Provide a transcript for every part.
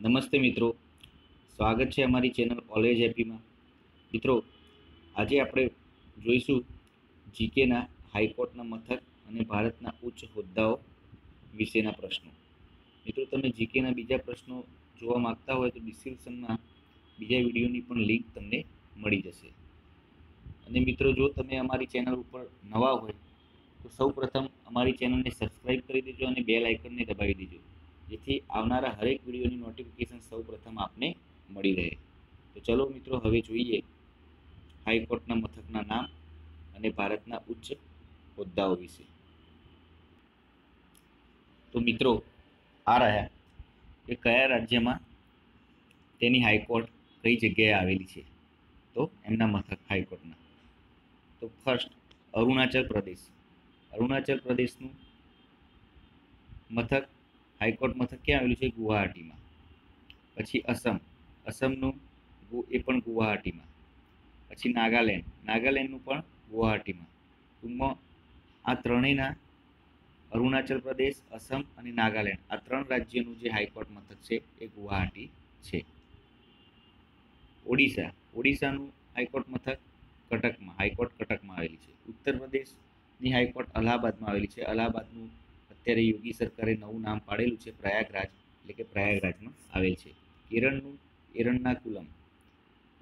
નમસ્તે મિત્રો. સ્વાગત છે અમારી ચેનલ ઓલેજ હેપીમાં મિત્રો, આજે આપણે જોઈશું જીકેના હાઈકોર્ટના મથક અને ભારતના ઉચ્ચ હોદ્દાઓ વિશેના પ્રશ્નો. મિત્રો, તમે જીકેના બીજા પ્રશ્નો જોવા માંગતા હોય તો ડિસ્ક્રિપ્શનમાં બીજા વિડીયોની પણ લિંક તમને મળી જશે. અને મિત્રો, જો તમે અમારી ચેનલ ઉપર નવા હોય તો સૌ પ્રથમ અમારી ચેનલને સબસ્ક્રાઈબ કરી દેજો અને બેલ આઇકનને દબાવી દેજો. જેથી આવનારા હરેક વિડીયોની નોટિફિકેશન સૌ પ્રથમ આપને મળી રહે. તો ચલો મિત્રો, હવે જોઈએ હાઈકોર્ટના મથકના નામ અને ભારતના ઉચ્ચ હોદ્દાઓ વિશે. તો મિત્રો, આ રહ્યા કે કયા રાજ્યમાં તેની હાઈકોર્ટ કઈ જગ્યાએ આવેલી છે? તો એમના મથક હાઈકોર્ટના તો ફર્સ્ટ અરુણાચલ પ્રદેશ. અરુણાચલ પ્રદેશનું મથક હાઈકોર્ટ મથક ક્યાં આવેલું છે ગુવાહાટીમાં. પછી અસમ. અસમનું એ પણ ગુવાહાટીમાં. પછી નાગાલેન્ડ. નાગાલેન્ડનું પણ ગુવાહાટીમાં. ટૂંકમાં આ ત્રણેયના અરુણાચલ પ્રદેશ, અસમ અને નાગાલેન્ડ. આ ત્રણ રાજ્યનું જે હાઈકોર્ટ મથક છે, એ ગુવાહાટી છે. ઓડિશા. ઓડિશાનું હાઈકોર્ટ મથક કટકમાં. હાઈકોર્ટ કટકમાં આવેલી છે. ઉત્તર પ્રદેશની હાઈકોર્ટ અલ્હાબાદમાં આવેલી છે. અલ્હાબાદનું અત્યારે યોગી સરકારે નવું નામ પાડેલું છે પ્રયાગરાજ, એટલે કે પ્રયાગરાજમાં આવેલ છે. કેરળનું એરણનાકુલમ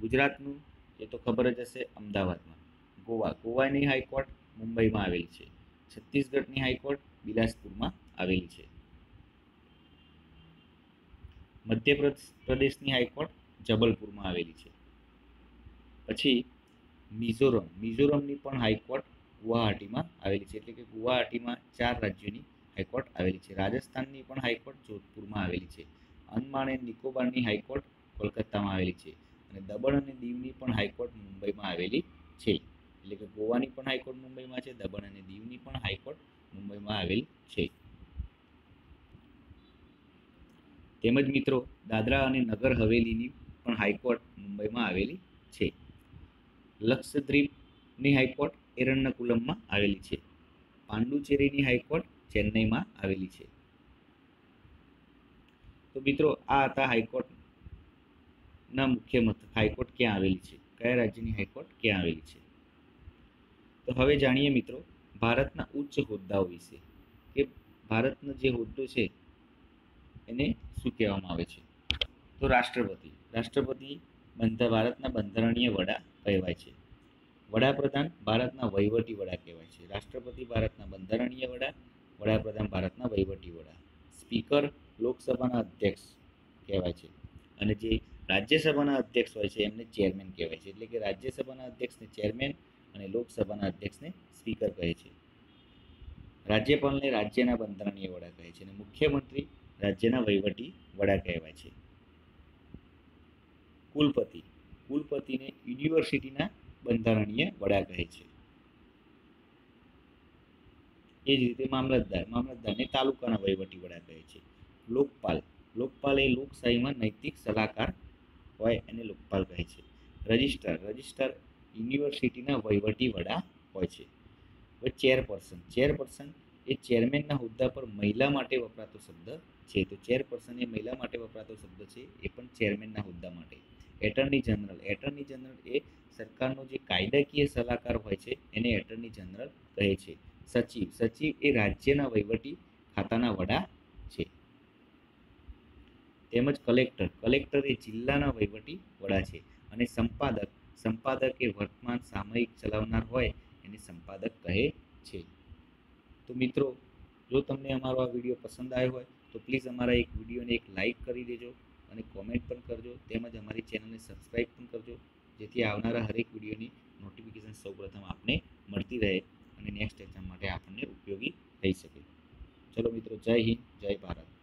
ગુજરાતનું, એ તો ખબર જ હશે, અમદાવાદમાં. ગોવા, ગોવાની હાઈકોર્ટ મુંબઈમાં આવેલી છે. છત્તીસગઢની હાઈકોર્ટ બિલાસપુરમાં આવેલી છે. મધ્ય પ્રદેશની હાઈકોર્ટ જબલપુરમાં આવેલી છે. પછી મિઝોરમ, મિઝોરમની પણ હાઈકોર્ટ ગુવાહાટીમાં આવેલી છે. એટલે કે ગુવાહાટીમાં ચાર રાજ્યોની હાઈકોર્ટ આવેલી છે. રાજસ્થાનની પણ હાઈકોર્ટ જોધપુરમાં આવેલી છે. અંદમાન એન્ડ નિકોબારની હાઈકોર્ટ કોલકાતામાં આવેલી છે અને દમણ અને દીવની પણ હાઈકોર્ટ મુંબઈમાં આવેલી છે. એટલે કે ગોવાની પણ હાઈકોર્ટ મુંબઈમાં છે દમણ અને દીવની પણ હાઈકોર્ટ મુંબઈમાં આવેલ છે. તેમજ મિત્રો, દાદરા અને નગર હવેલીની પણ હાઈકોર્ટ મુંબઈમાં આવેલી છે. લક્ષદ્વીપની હાઈકોર્ટ એરણકુલમમાં આવેલી છે. પાંડુચેરીની હાઈકોર્ટ ચેન્નઈમાં આવેલી છે. તો મિત્રો, આ હતા હાઈકોર્ટના મુખ્ય મથક હાઈકોર્ટ ક્યાં આવેલી છે? કયા રાજ્યની હાઈકોર્ટ ક્યાં આવેલી છે? તો હવે જાણીએ મિત્રો, ભારતના ઉચ્ચ હોદ્દાઓ વિશે કે ભારતનો જે હોદ્દો છે, એને શું કહેવામાં આવે છે? તો રાષ્ટ્રપતિ રાષ્ટ્રપતિ બંધા ભારતના બંધારણીય વડા કહેવાય છે. વડાપ્રધાન ભારતના વહીવટી વડા કહેવાય છે. રાષ્ટ્રપતિ ભારતના બંધારણીય વડા વડાપ્રધાન ભારતના વહીવટી વડા, સ્પીકર લોકસભાના અધ્યક્ષ કહેવાય છે. અને જે રાજ્યસભાના અધ્યક્ષ હોય છે, એમને ચેરમેન કહેવાય છે. એટલે કે રાજ્યસભાના અધ્યક્ષને ચેરમેન અને લોકસભાના અધ્યક્ષને સ્પીકર કહે છે. રાજ્યપાલને રાજ્યના બંધારણીય વડા કહે છે અને મુખ્યમંત્રી રાજ્યના વહીવટી વડા કહેવાય છે. કુલપતિ, કુલપતિને યુનિવર્સિટીના બંધારણીય વડા કહે છે. એ જ રીતે મામલતદાર. મામલતદારને તાલુકાના વહીવટી વડા કહે છે, લોકપાલ. લોકપાલ એ લોકશાહીમાં નૈતિક સલાહકાર હોય એને લોકપાલ કહે છે. રજિસ્ટ્રાર. રજિસ્ટ્રાર યુનિવર્સિટીના વહીવટી વડા હોય છે. ચેરપર્સન. ચેરપર્સન એ ચેરમેનના હોદ્દા પર મહિલા માટે વપરાતો શબ્દ છે. તો ચેરપર્સન એ મહિલા માટે વપરાતો શબ્દ છે, એ પણ ચેરમેનના હોદ્દા માટે. Attorney general. એટર્ની જનરલ એ સરકારનો જે કાયદાકીય સલાહકાર હોય છે, એને એટર્ની જનરલ કહે છે. સચિવ. સચિવ એ રાજ્યના વહીવટી ખાતાના વડા છે. તેમજ કલેક્ટર. કલેક્ટર એ જિલ્લાના વહીવટી વડા છે અને સંપાદક. સંપાદક એ વર્તમાન સામયિક ચલાવનાર હોય એને સંપાદક કહે છે. તો મિત્રો, જો તમને અમારો આ વીડિયો પસંદ આવ્યો હોય, તો પ્લીઝ અમારા એક વિડીયોને એક લાઈક કરી દેજો અને કોમેન્ટ પણ કરજો. તેમજ અમારી ચેનલને સબસ્ક્રાઈબ પણ કરજો, જેથી આવનારા હરેક વિડીયોની નોટિફિકેશન સૌપ્રથમ આપને મળતી રહે. અને નેક્સ્ટ એક્ઝામ માટે આપણને ઉપયોગી થઈ શકે. ચલો મિત્રો જય હિન્દ જય ભારત.